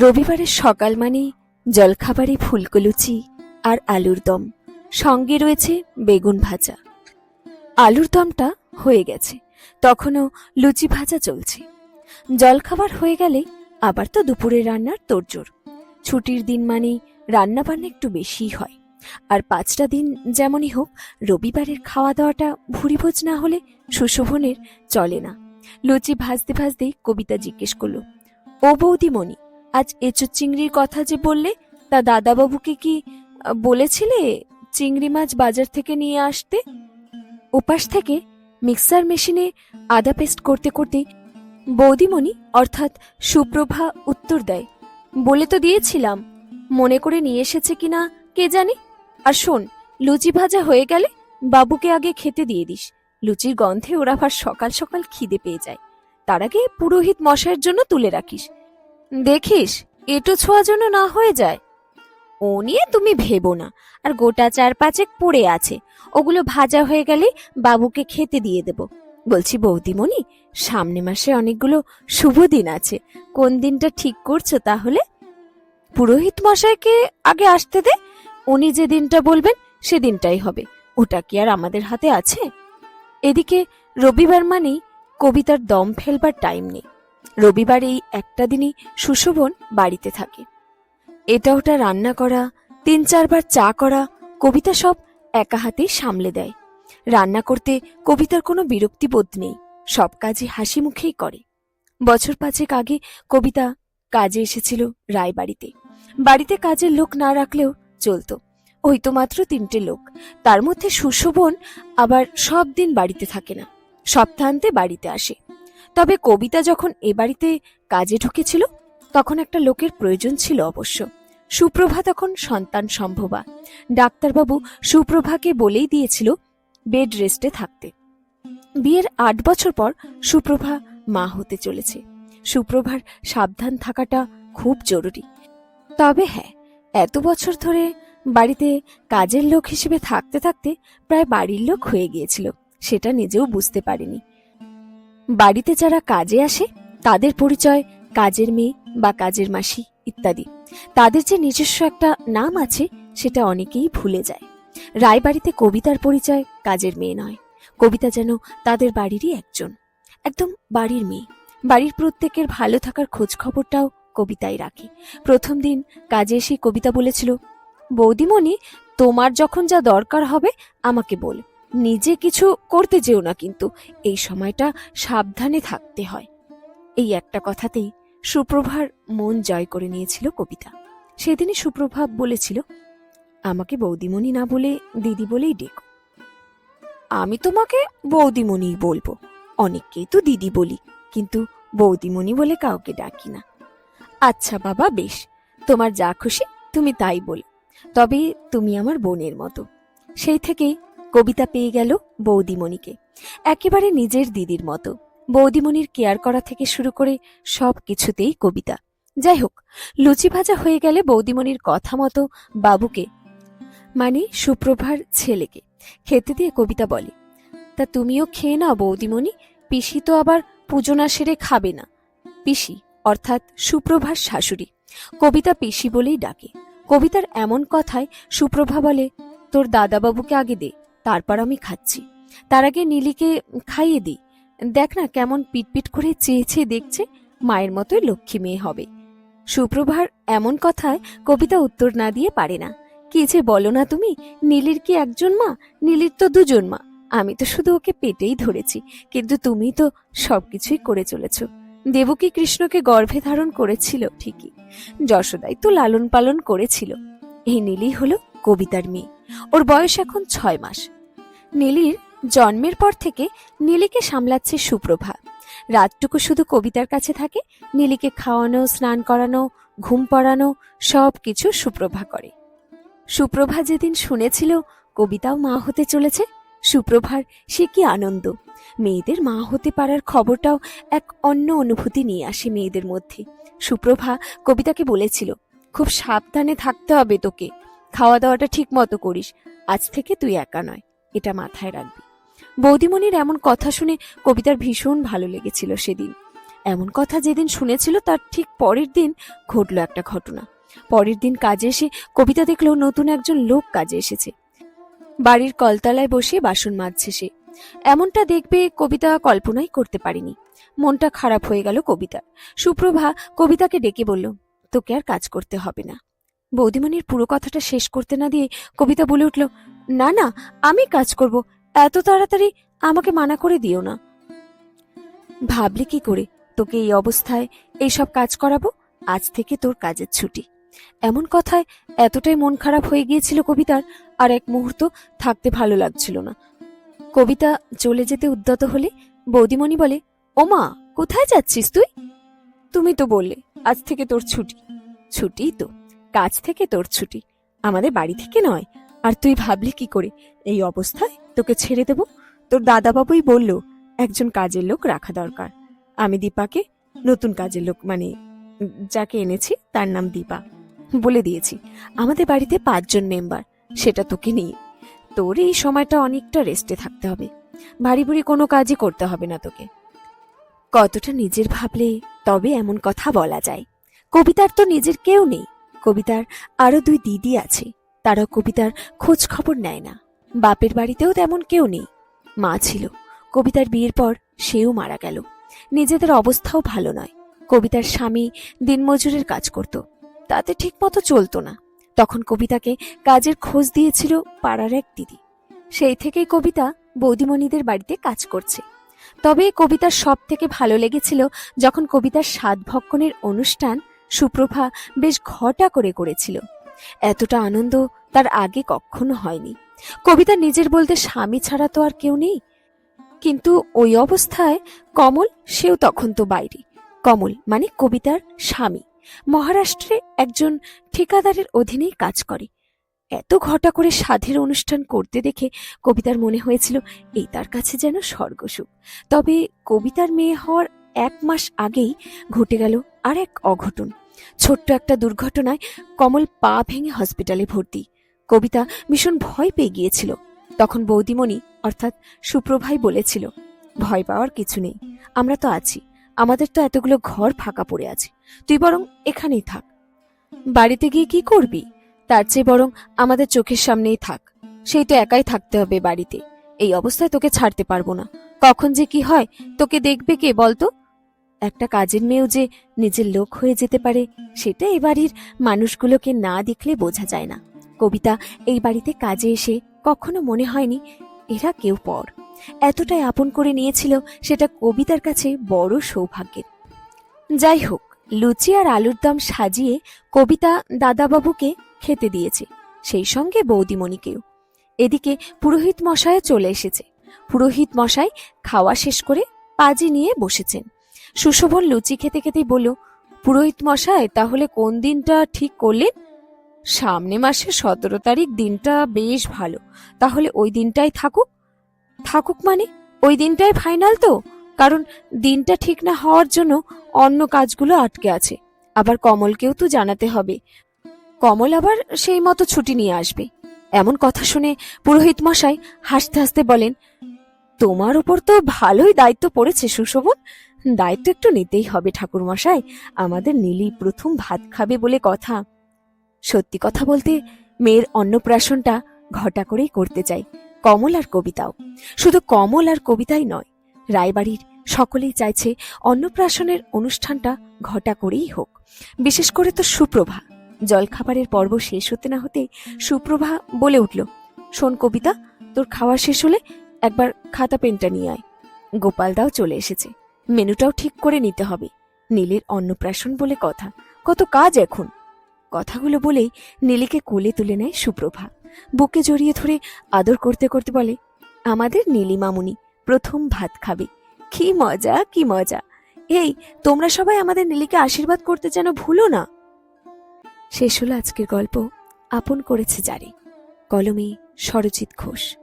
রবিবারের সকাল মানে জলখাবারে ফুলকো লুচি আর আলুর দম। সঙ্গে রয়েছে বেগুন ভাজা। আলুর দমটা হয়ে গেছে। তখনও লুচি ভাজা চলছে। জলখাবার হয়ে গেলে আবার তো দুপুরে রান্নার তোড়জোড়। ছুটির দিন মানেই রান্না বান্না একটু বেশিই হয়। আর পাঁচটা দিন যেমনই হোক, রবিবারের খাওয়া দাওয়াটা ভুরিভোজ না হলে সুশোভনের চলে না। লুচি ভাজতে ভাজতেই কবিতা জিজ্ঞেস করল, ও বৌদিমণি আজ এঁচো চিংড়ির কথা যে বললে, তা দাদাবাবুকে কি বলেছিলে চিংড়ি মাছ বাজার থেকে নিয়ে আসতে? ওপাশ থেকে মিক্সার মেশিনে আদা পেস্ট করতে করতে বৌদিমণি অর্থাৎ সুপ্রভা উত্তর দেয়, বলে তো দিয়েছিলাম, মনে করে নিয়ে এসেছে কিনা কে জানে? আর শোন, লুচি ভাজা হয়ে গেলে বাবুকে আগে খেতে দিয়ে দিস, লুচির গন্ধে ওরা আবার সকাল সকাল খিদে পেয়ে যায়, তার আগে পুরোহিত মশাইয়ের জন্য তুলে রাখিস দেখিস, এটো ছোঁয়া যেন না হয়ে যায়। ও নিয়ে তুমি ভেবো না, আর গোটা চার পাঁচেক পড়ে আছে। ওগুলো ভাজা হয়ে গেলে বাবুকে খেতে দিয়ে দেব। বলছি, বৌদিমণি, সামনে মাসে অনেকগুলো শুভ দিন আছে। কোন দিনটা ঠিক করছ তাহলে? পুরোহিত মশাইকে আগে আসতে দে, উনি যে দিনটা বলবেন সে দিনটাই হবে। ওটা কি আর আমাদের হাতে আছে? এদিকে রবিবার মানেই কবিতার দম ফেলবার টাইম নেই। রবিবার এই একটা দিনই সুশোভন বাড়িতে থাকে। এটা ওটা রান্না করা, তিন চারবার চা করা, কবিতা সব একা হাতেই সামলে দেয়। রান্না করতে কবিতার কোনো বিরক্তিবোধ নেই, সব কাজই হাসি মুখেই করে। বছর পাঁচেক আগে কবিতা কাজে এসেছিল রায়বাড়িতে। বাড়িতে কাজের লোক না রাখলেও চলতো। ওই তো মাত্র তিনটে লোক। তার মধ্যে সুশোভন আবার সব দিন বাড়িতে থাকে না, সপ্তাহান্তে বাড়িতে আসে। তবে কবিতা যখন এ বাড়িতে কাজে ঢুকেছিল, তখন একটা লোকের প্রয়োজন ছিল অবশ্য। সুপ্রভা তখন সন্তান সম্ভবা। ডাক্তারবাবু সুপ্রভাকে বলেই দিয়েছিল বেড রেস্টে থাকতে। বিয়ের আট বছর পর সুপ্রভা মা হতে চলেছে। সুপ্রভার সাবধান থাকাটা খুব জরুরি। তবে হ্যাঁ এত বছর ধরে বাড়িতে কাজের লোক হিসেবে থাকতে থাকতে প্রায় বাড়ির লোক হয়ে গিয়েছিল, সেটা নিজেও বুঝতে পারেনি। বাড়িতে যারা কাজে আসে, তাদের পরিচয় কাজের মেয়ে বা কাজের মাসি ইত্যাদি। তাদের যে নিজস্ব একটা নাম আছে, সেটা অনেকেই ভুলে যায়। রায়বাড়িতে কবিতার পরিচয় কাজের মেয়ে নয়। কবিতা যেন তাদের বাড়িরই একজন, একদম বাড়ির মেয়ে। বাড়ির প্রত্যেকের ভালো থাকার খোঁজ খবরটাও কবিতাই রাখে। প্রথম দিন কাজে এসে কবিতা বলেছিল, বৌদিমণি, তোমার যখন যা দরকার হবে, আমাকে বল। নিজে কিছু করতে যেও না কিন্তু, এই সময়টা সাবধানে থাকতে হয়। এই একটা কথাতেই সুপ্রভার মন জয় করে নিয়েছিল কবিতা। সেদিনই সুপ্রভা বলেছিল, আমাকে বৌদিমণি না বলে দিদি বলেই ডেকো। আমি তোমাকে বৌদিমণি বলব, অনেককেই তো দিদি বলি, কিন্তু বৌদিমণি বলে কাউকে ডাকি না। আচ্ছা বাবা, বেশ, তোমার যা খুশি তুমি তাই বলো। তবে তুমি আমার বোনের মতো। সেই থেকেই কবিতা পেয়ে গেল বৌদিমণিকে। একেবারে নিজের দিদির মতো। বৌদিমণির কেয়ার করা থেকে শুরু করে সব কিছুতেই কবিতা। যাই হোক লুচি ভাজা হয়ে গেলে বৌদিমণির কথা মতো বাবুকে মানে সুপ্রভার ছেলেকে, খেতে দিয়ে কবিতা বলে। তা তুমিও খেয়ে নাও বৌদিমণি, পিসি তো আবার পুজো না সেরে খাবে না। পিসি, অর্থাৎ সুপ্রভার শাশুড়ি, কবিতা পিসি বলেই ডাকে। কবিতার এমন কথায় সুপ্রভা বলে, তোর দাদাবাবুকে আগে দে তারপর আমি খাচ্ছি। তার আগে নীলিকে খাইয়ে দিই। দেখ না কেমন পিটপিট করে চেয়ে চেয়ে দেখছে মায়ের মতোই লক্ষ্মী মেয়ে হবে। সুপ্রভার এমন কথায় কবিতা উত্তর না দিয়ে পারে না। কি যে বলো না তুমি, নীলির কি একজন মা? নীলির তো দুজন মা। আমি তো শুধু ওকে পেটেই ধরেছি, কিন্তু তুমি তো সবকিছুই করে চলেছ। দেবকী কৃষ্ণকে গর্ভে ধারণ করেছিল ঠিকই। যশোদাই তো লালন পালন করেছিল। এই নীলি হলো কবিতার মেয়ে। ওর বয়স এখন ছয় মাস। নীলির জন্মের পর থেকে নীলিকে সামলাচ্ছে সুপ্রভা রাতটুকু শুধু কবিতার কাছে থাকে, নীলিকে খাওয়ানো, স্নান করানো, ঘুম পড়ানো সব কিছু সুপ্রভা করে। সুপ্রভা যেদিন শুনেছিল কবিতাও মা হতে চলেছে, সুপ্রভার সে কি আনন্দ। মেয়েদের মা হতে পারার খবরটাও এক অন্য অনুভূতি নিয়ে আসে মেয়েদের মধ্যে। সুপ্রভা কবিতাকে বলেছিল, খুব সাবধানে থাকতে হবে তোকে। খাওয়া দাওয়াটা ঠিক মতো করিস। আজ থেকে তুই একা নয়। এটা মাথায় রাখবি। বৌদিমণির এমন কথা শুনে কবিতার ভীষণ ভালো লেগেছিল সেদিন। এমন কথা যেদিন শুনেছিল তার ঠিক পরের দিন ঘটলো একটা ঘটনা। পরের দিন কাজে এসে কবিতা দেখল নতুন একজন লোক কাজে এসেছে। বাড়ির কলতলায় বসে বাসন মাজছে সে। এমনটা দেখবে কবিতা কল্পনাই করতে পারেনি। মনটা খারাপ হয়ে গেল কবিতার। সুপ্রভা কবিতাকে ডেকে বলল, তোকে আর কাজ করতে হবে না। বৌদিমণির পুরো কথাটা শেষ করতে না দিয়ে কবিতা বলে উঠল না না, আমি কাজ করব। এত তাড়াতাড়ি আমাকে মানা করে দিও না। ভাবলে কি করে? তোকে এই অবস্থায় এইসব কাজ করাবো? আজ থেকে তোর কাজের ছুটি। এমন কথায় এতটাই মন খারাপ হয়ে গিয়েছিল কবিতার, আর এক মুহূর্ত থাকতে ভালো লাগছিল না। কবিতা চলে যেতে উদ্যত হলে বৌদিমণি বলে ওমা কোথায় যাচ্ছিস তুই? তুমি তো বললে, আজ থেকে তোর ছুটি। ছুটি তো, কাজ থেকে তোর ছুটি। আমাদের বাড়ি থেকে নয় আর তুই ভাবলি কি করে? এই অবস্থায় তোকে ছেড়ে দেব? তোর দাদাবাবুই বলল, একজন কাজের লোক রাখা দরকার। আমি দীপাকে নতুন কাজের লোক মানে যাকে এনেছি, তার নাম দীপা, বলে দিয়েছি। আমাদের বাড়িতে পাঁচজন মেম্বার, সেটা তোকে নিয়ে। তোর এই সময়টা অনেকটা রেস্টে থাকতে হবে। ভারী ভুরি কোনো কাজই করতে হবে না তোকে। কতটা নিজের ভাবলে তবে এমন কথা বলা যায়। কবিতার তো নিজের কেউ নেই। কবিতার আরও দুই দিদি আছে। তারাও কবিতার খোঁজ খবর নেয় না। বাপের বাড়িতেও তেমন কেউ নেই। মা ছিল। কবিতার বিয়ের পর সেও মারা গেল। নিজেদের অবস্থাও ভালো নয়। কবিতার স্বামী দিনমজুরের কাজ করত। তাতে ঠিকমতো চলতো না। তখন কবিতাকে কাজের খোঁজ দিয়েছিল পাড়ার এক দিদি। সেই থেকেই কবিতা বৌদিমণিদের বাড়িতে কাজ করছে। তবে কবিতার সব থেকে ভালো লেগেছিল যখন কবিতার স্বাদ ভক্ষণের অনুষ্ঠান সুপ্রভা বেশ ঘটা করে করেছিল। এতটা আনন্দ তার আগে কখনো হয়নি। কবিতা নিজের বলতে স্বামী ছাড়া তো আর কেউ নেই। কিন্তু ওই অবস্থায় কমল, সেও তখন তো বাইরে। কমল মানে কবিতার স্বামী। মহারাষ্ট্রে একজন ঠিকাদারের অধীনেই কাজ করে। এত ঘটা করে সাধের অনুষ্ঠান করতে দেখে কবিতার মনে হয়েছিল, এই তার কাছে যেন স্বর্গসুখ। তবে কবিতার মেয়ে হওয়ার এক মাস আগেই ঘটে গেল আর এক অঘটন। ছোট্ট একটা দুর্ঘটনায় কমল পা ভেঙে হসপিটালে ভর্তি। কবিতা ভীষণ ভয় পেয়ে গিয়েছিল। তখন বৌদিমণি, অর্থাৎ সুপ্রভাই বলেছিল, ভয় পাওয়ার কিছু নেই, আমরা তো আছি, আমাদের তো এতগুলো ঘর ফাঁকা পড়ে আছে, তুই বরং এখানেই থাক। বাড়িতে গিয়ে কি করবি? তার চেয়ে বরং আমাদের চোখের সামনেই থাক, সেই তো একাই থাকতে হবে বাড়িতে, এই অবস্থায় তোকে ছাড়তে পারব না। কখন যে কি হয়, তোকে দেখবে কে বলতো? একটা কাজের মেয়েও যে নিজের লোক হয়ে যেতে পারে, সেটা এ বাড়ির মানুষগুলোকে না দেখলে বোঝা যায় না। কবিতা এই বাড়িতে কাজে এসে কখনো মনে হয়নি এরা কেউ পর। এতটাই আপন করে নিয়েছিল সেটা কবিতার কাছে বড় সৌভাগ্যের। যাই হোক, লুচি আর আলুর দম সাজিয়ে কবিতা দাদাবাবুকে খেতে দিয়েছে, সেই সঙ্গে বৌদিমণিকেও। এদিকে পুরোহিত মশায় চলে এসেছে। পুরোহিত মশাই খাওয়া শেষ করে পাজি নিয়ে বসেছেন। সুশোভন লুচি খেতে খেতেই বলল, পুরোহিত মশায় তাহলে কোন দিনটা ঠিক করলেন? সামনে মাসে সতেরো তারিখ দিনটা বেশ ভালো। তাহলে ওই দিনটাই থাকুক। থাকুক মানে? ওই দিনটাই ফাইনাল তো? কারণ দিনটা ঠিক না হওয়ার জন্য অন্য কাজগুলো আটকে আছে। আবার কমলকেও তো জানাতে হবে। কমল আবার সেই মতো ছুটি নিয়ে আসবে। এমন কথা শুনে পুরোহিত মশাই হাসতে হাসতে বলেন, তোমার উপর তো ভালোই দায়িত্ব পড়েছে সুশোভন। দায়িত্ব একটু নিতেই হবে ঠাকুর মশাই আমাদের নীলি প্রথম ভাত খাবে বলে কথা। সত্যি কথা বলতে, মেয়ের অন্নপ্রাশনটা ঘটা করেই করতে চাই, কমল আর কবিতাও। শুধু কমল আর কবিতাই নয়, রায়বাড়ির সকলেই চাইছে অন্নপ্রাশনের অনুষ্ঠানটা ঘটা করেই হোক। বিশেষ করে তো সুপ্রভা। জলখাবারের পর্ব শেষ হতে না হতে সুপ্রভা বলে উঠল, শোন কবিতা, তোর খাওয়া শেষ হলে একবার খাতা পেনটা নিয়ে আয়। গোপালদাও চলে এসেছে। মেনুটাও ঠিক করে নিতে হবে। নীলের অন্নপ্রাশন বলে কথা। কত কাজ এখন। কথাগুলো বলেই নীলিকে কোলে তুলে নেয় সুপ্রভা। বুকে জড়িয়ে ধরে আদর করতে করতে বলে, আমাদের নীলি মামুনি, প্রথম ভাত খাবে। কি মজা কি মজা। এই, তোমরা সবাই আমাদের নীলিকে আশীর্বাদ করতে যেন ভুলো না। শেষ হলো আজকের গল্প আপন করেছে যারে। কলমে সরজিৎ ঘোষ।